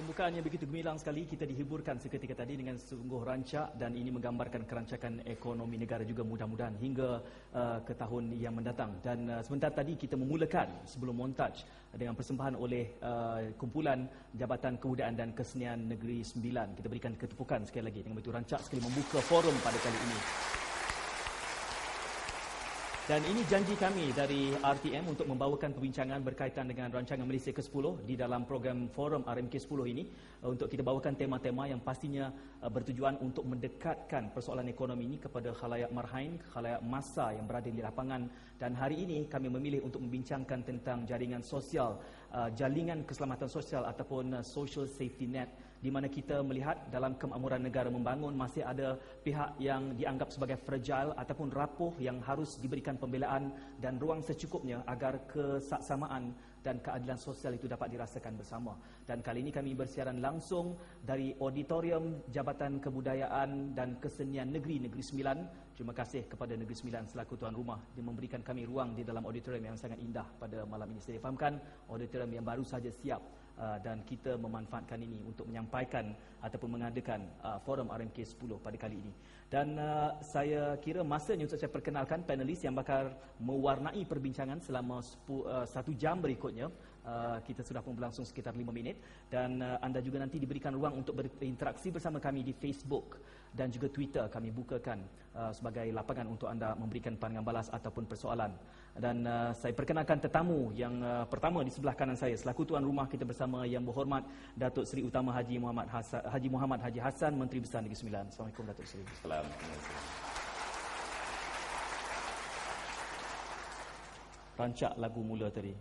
Pembukaannya begitu gemilang sekali. Kita dihiburkan seketika tadi dengan sungguh rancak dan ini menggambarkan kerancakan ekonomi negara juga mudah-mudahan hingga uh, ke tahun yang mendatang. Dan uh, sebentar tadi kita memulakan sebelum montaj dengan persembahan oleh uh, kumpulan Jabatan Kebudayaan dan Kesenian Negeri Sembilan. Kita berikan ketepukan sekali lagi dengan begitu rancak sekali membuka forum pada kali ini. Dan ini janji kami dari RTM untuk membawakan perbincangan berkaitan dengan rancangan Malaysia ke-10 di dalam program Forum RMK 10 ini uh, untuk kita bawakan tema-tema yang pastinya uh, bertujuan untuk mendekatkan persoalan ekonomi ini kepada khalayak marhain, khalayak masa yang berada di lapangan. Dan hari ini kami memilih untuk membincangkan tentang jaringan sosial, uh, jaringan keselamatan sosial ataupun social safety net di mana kita melihat dalam kemakmuran negara membangun masih ada pihak yang dianggap sebagai fragile ataupun rapuh yang harus diberikan pembelaan dan ruang secukupnya agar kesaksamaan dan keadilan sosial itu dapat dirasakan bersama. Dan kali ini kami bersiaran langsung dari Auditorium Jabatan Kebudayaan dan Kesenian Negeri Negeri Sembilan. Terima kasih kepada Negeri Sembilan selaku tuan rumah yang memberikan kami ruang di dalam auditorium yang sangat indah pada malam ini. Saya fahamkan auditorium yang baru saja siap Uh, dan kita memanfaatkan ini untuk menyampaikan ataupun mengadakan uh, forum RMK 10 pada kali ini. Dan uh, saya kira masanya untuk saya perkenalkan panelis yang bakal mewarnai perbincangan selama satu jam berikutnya. Kita sudah pun berlangsung sekitar 5 minit dan anda juga nanti diberikan ruang untuk berinteraksi bersama kami di Facebook dan juga Twitter kami bukakan sebagai lapangan untuk anda memberikan pandangan balas ataupun persoalan dan uh, saya perkenalkan tetamu yang uh, pertama di sebelah kanan saya selaku tuan rumah kita bersama yang berhormat Datuk Seri Utama Haji Muhammad Hasan, Haji Muhammad Haji Hassan Menteri Besar Negeri Sembilan. Assalamualaikum Datuk Seri. Assalamualaikum. Rancak lagu mula tadi.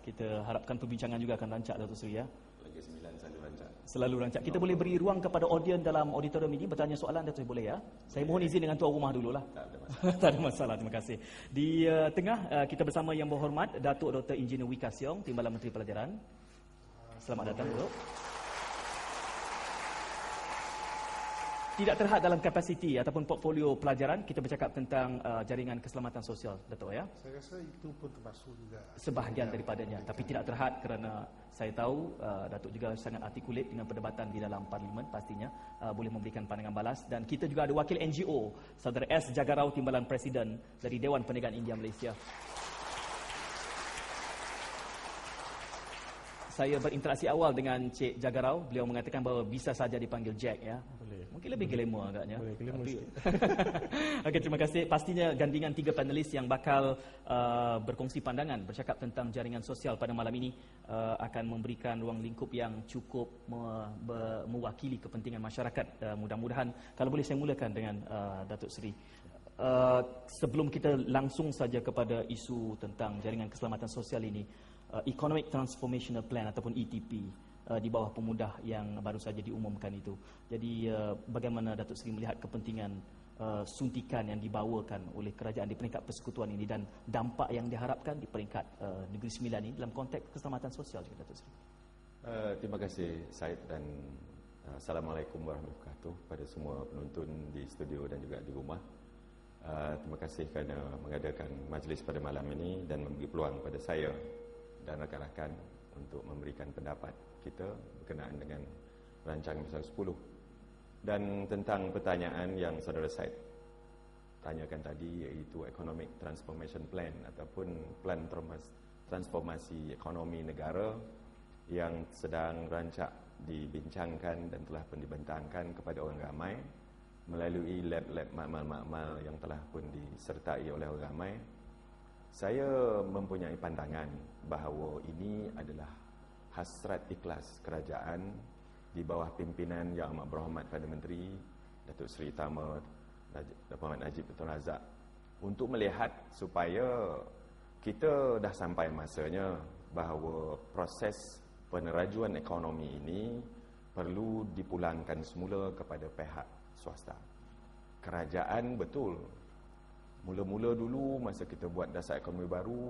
Kita harapkan perbincangan juga akan rancak Datuk Seri ya. Lagi sembilan selalu rancak. Selalu rancak. Kita boleh beri ruang kepada audiens dalam auditorium ini bertanya soalan Datuk boleh ya. Saya mohon izin dengan tuan rumah dululah. Tak ada masalah. tak ada masalah. Terima kasih. Di uh, tengah uh, kita bersama yang berhormat Datuk Dr. Engineer Wika Siong, Timbalan Menteri Pelajaran. Selamat datang, Datuk. Tidak terhad dalam kapasiti ataupun portfolio pelajaran kita bercakap tentang uh, jaringan keselamatan sosial Datuk ya? Saya rasa itu pun termasuk juga sebahagian ya, daripadanya. tapi tidak terhad kerana saya tahu uh, Datuk juga sangat artikulat dengan perdebatan di dalam parlimen pastinya uh, boleh memberikan pandangan balas. Dan kita juga ada wakil NGO saudara S. Jagarau Timbalan Presiden dari Dewan Perniagaan India Malaysia saya berinteraksi awal dengan Cik Jagarau, beliau mengatakan bahawa bisa saja dipanggil Jack ya. Boleh. Mungkin lebih glamour agaknya. Boleh, glamour Tapi... Okey, terima kasih. Pastinya gandingan tiga panelis yang bakal uh, berkongsi pandangan bercakap tentang jaringan sosial pada malam ini uh, akan memberikan ruang lingkup yang cukup me me mewakili kepentingan masyarakat. Uh, mudah-mudahan kalau boleh saya mulakan dengan uh, Datuk Seri. Uh, sebelum kita langsung saja kepada isu tentang jaringan keselamatan sosial ini, uh, Economic Transformational Plan ataupun ETP uh, di bawah pemudah yang baru saja diumumkan itu. Jadi uh, bagaimana Datuk Seri melihat kepentingan uh, suntikan yang dibawakan oleh kerajaan di peringkat persekutuan ini dan dampak yang diharapkan di peringkat uh, Negeri Sembilan ini dalam konteks keselamatan sosial juga Datuk Seri. Uh, terima kasih Said dan uh, Assalamualaikum warahmatullahi wabarakatuh pada semua penonton di studio dan juga di rumah. Uh, terima kasih kerana mengadakan majlis pada malam ini dan memberi peluang kepada saya dan rakan-rakan untuk memberikan pendapat kita berkenaan dengan rancangan besar 10 dan tentang pertanyaan yang saudara Said tanyakan tadi iaitu economic transformation plan ataupun plan transformasi ekonomi negara yang sedang rancak dibincangkan dan telah pun dibentangkan kepada orang ramai melalui lab-lab makmal-makmal yang telah pun disertai oleh orang ramai saya mempunyai pandangan bahawa ini adalah hasrat ikhlas kerajaan di bawah pimpinan Yang Amat Berhormat Perdana Menteri Datuk Seri Tama Datuk Muhammad Najib Tun Razak untuk melihat supaya kita dah sampai masanya bahawa proses penerajuan ekonomi ini perlu dipulangkan semula kepada pihak swasta. Kerajaan betul Mula-mula dulu masa kita buat dasar ekonomi baru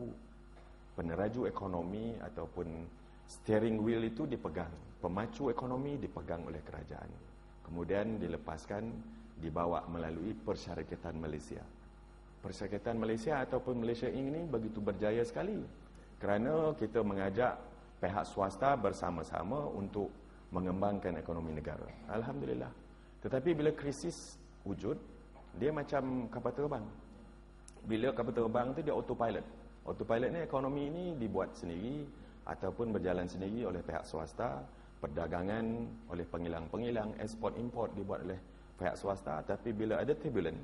Peneraju ekonomi ataupun steering wheel itu dipegang Pemacu ekonomi dipegang oleh kerajaan Kemudian dilepaskan dibawa melalui persyarikatan Malaysia Persyarikatan Malaysia ataupun Malaysia ini begitu berjaya sekali Kerana kita mengajak pihak swasta bersama-sama untuk mengembangkan ekonomi negara. Alhamdulillah. Tetapi bila krisis wujud, dia macam kapal terbang. Bila kapal terbang tu dia autopilot. Autopilot ni ekonomi ini dibuat sendiri ataupun berjalan sendiri oleh pihak swasta, perdagangan oleh pengilang-pengilang, ekspor import dibuat oleh pihak swasta, tapi bila ada turbulence,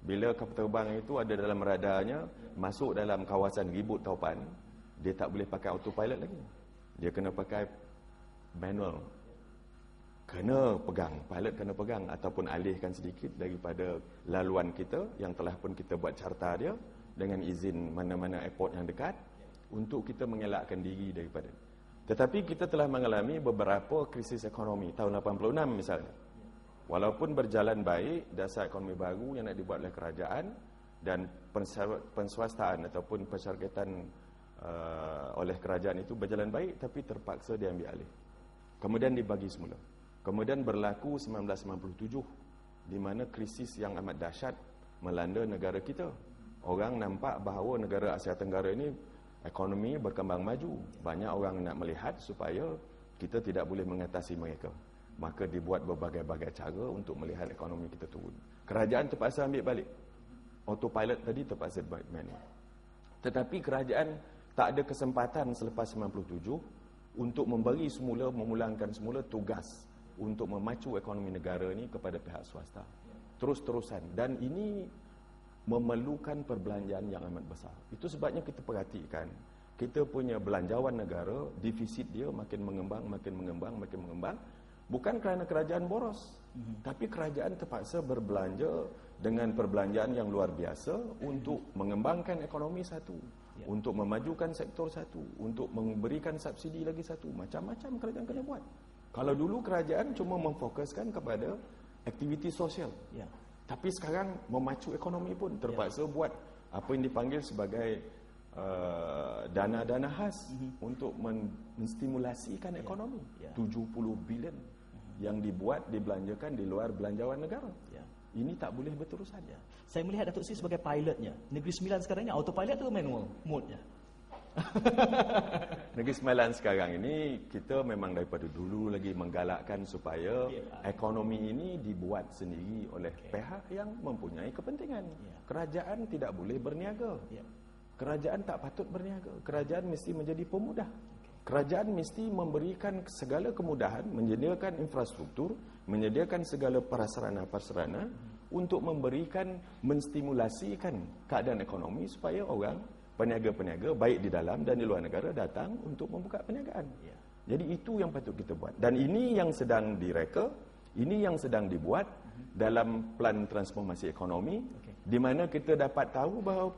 bila kapal terbang itu ada dalam radarnya, masuk dalam kawasan ribut taupan, dia tak boleh pakai autopilot lagi. Dia kena pakai manual. Kena pegang, pilot kena pegang ataupun alihkan sedikit daripada laluan kita yang telah pun kita buat carta dia dengan izin mana-mana airport yang dekat untuk kita mengelakkan diri daripada. Tetapi kita telah mengalami beberapa krisis ekonomi tahun 86 misalnya. Walaupun berjalan baik dasar ekonomi baru yang nak dibuat oleh kerajaan dan penswastaan ataupun pensyarikatan uh, oleh kerajaan itu berjalan baik tapi terpaksa diambil alih. Kemudian dibagi semula. Kemudian berlaku 1997 di mana krisis yang amat dahsyat melanda negara kita. Orang nampak bahawa negara Asia Tenggara ini ekonomi berkembang maju. Banyak orang nak melihat supaya kita tidak boleh mengatasi mereka. Maka dibuat berbagai-bagai cara untuk melihat ekonomi kita turun. Kerajaan terpaksa ambil balik. Autopilot tadi terpaksa balik manual. Tetapi kerajaan tak ada kesempatan selepas 97 untuk memberi semula, memulangkan semula tugas untuk memacu ekonomi negara ini kepada pihak swasta. Terus-terusan. Dan ini memerlukan perbelanjaan yang amat besar. Itu sebabnya kita perhatikan, kita punya belanjawan negara, defisit dia makin mengembang, makin mengembang, makin mengembang. Bukan kerana kerajaan boros, mm-hmm. tapi kerajaan terpaksa berbelanja dengan perbelanjaan yang luar biasa untuk mengembangkan ekonomi satu, ya. untuk memajukan sektor satu, untuk memberikan subsidi lagi satu. Macam-macam kerajaan kena buat. Kalau dulu kerajaan cuma memfokuskan kepada aktiviti sosial. Ya. Tapi sekarang memacu ekonomi pun terpaksa ya. buat apa yang dipanggil sebagai uh, dana-dana khas mm-hmm. untuk menstimulasikan ya. ekonomi. Ya. 70 bilion mm-hmm. yang dibuat dibelanjakan di luar belanjawan negara. Ya. Ini tak boleh berterusan. Ya. Saya melihat Datuk Sri sebagai pilotnya. Negeri Sembilan sekarang ni autopilot atau manual mode-nya? Negeri Sembilan sekarang ini kita memang daripada dulu lagi menggalakkan supaya ekonomi ini dibuat sendiri oleh okay. pihak yang mempunyai kepentingan. Yeah. Kerajaan tidak boleh berniaga. Yeah. Kerajaan tak patut berniaga. Kerajaan mesti menjadi pemudah. Kerajaan mesti memberikan segala kemudahan, menyediakan infrastruktur, menyediakan segala prasarana-prasarana hmm. untuk memberikan, menstimulasikan keadaan ekonomi supaya orang peniaga-peniaga baik di dalam dan di luar negara datang untuk membuka perniagaan. Ya. Jadi itu yang patut kita buat. Dan ini yang sedang direka, ini yang sedang dibuat uh-huh. dalam plan transformasi ekonomi okay. di mana kita dapat tahu bahawa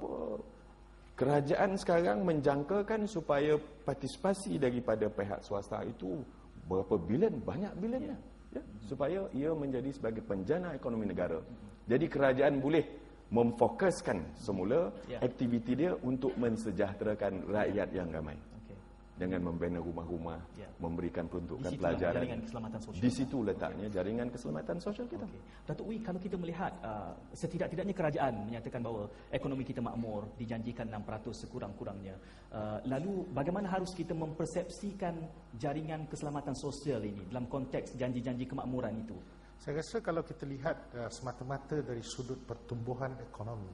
kerajaan sekarang menjangkakan supaya partisipasi daripada pihak swasta itu berapa bilion, banyak bilionnya. Ya. Ya. Supaya ia menjadi sebagai penjana ekonomi negara. Uh-huh. Jadi kerajaan boleh memfokuskan semula ya. aktiviti dia untuk mensejahterakan rakyat yang ramai. Okay. Dengan membina rumah-rumah, ya. memberikan peruntukan pelajaran. Jaringan keselamatan sosial. Di situ letaknya okay. jaringan keselamatan sosial kita. Okay. Datuk Wee, kalau kita melihat uh, setidak-tidaknya kerajaan menyatakan bahawa ekonomi kita makmur, dijanjikan 6% sekurang-kurangnya. Uh, lalu bagaimana harus kita mempersepsikan jaringan keselamatan sosial ini dalam konteks janji-janji kemakmuran itu? Saya rasa kalau kita lihat uh, semata-mata dari sudut pertumbuhan ekonomi,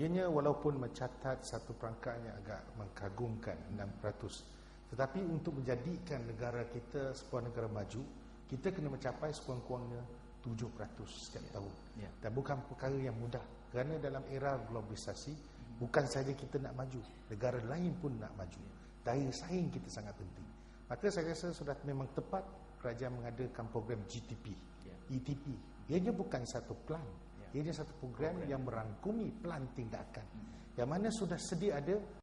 ianya walaupun mencatat satu perangkat yang agak mengkagumkan 6%, tetapi untuk menjadikan negara kita sebuah negara maju, kita kena mencapai sekurang-kurangnya 7% setiap yeah. tahun. Yeah. Dan bukan perkara yang mudah. Kerana dalam era globalisasi, bukan saja kita nak maju, negara lain pun nak maju. Daya saing kita sangat penting. Maka saya rasa sudah memang tepat kerajaan mengadakan program GTP ETP. Ianya bukan satu plan. Ya. Ianya satu program, program yang merangkumi plan tindakan. Hmm. Yang mana sudah sedia ada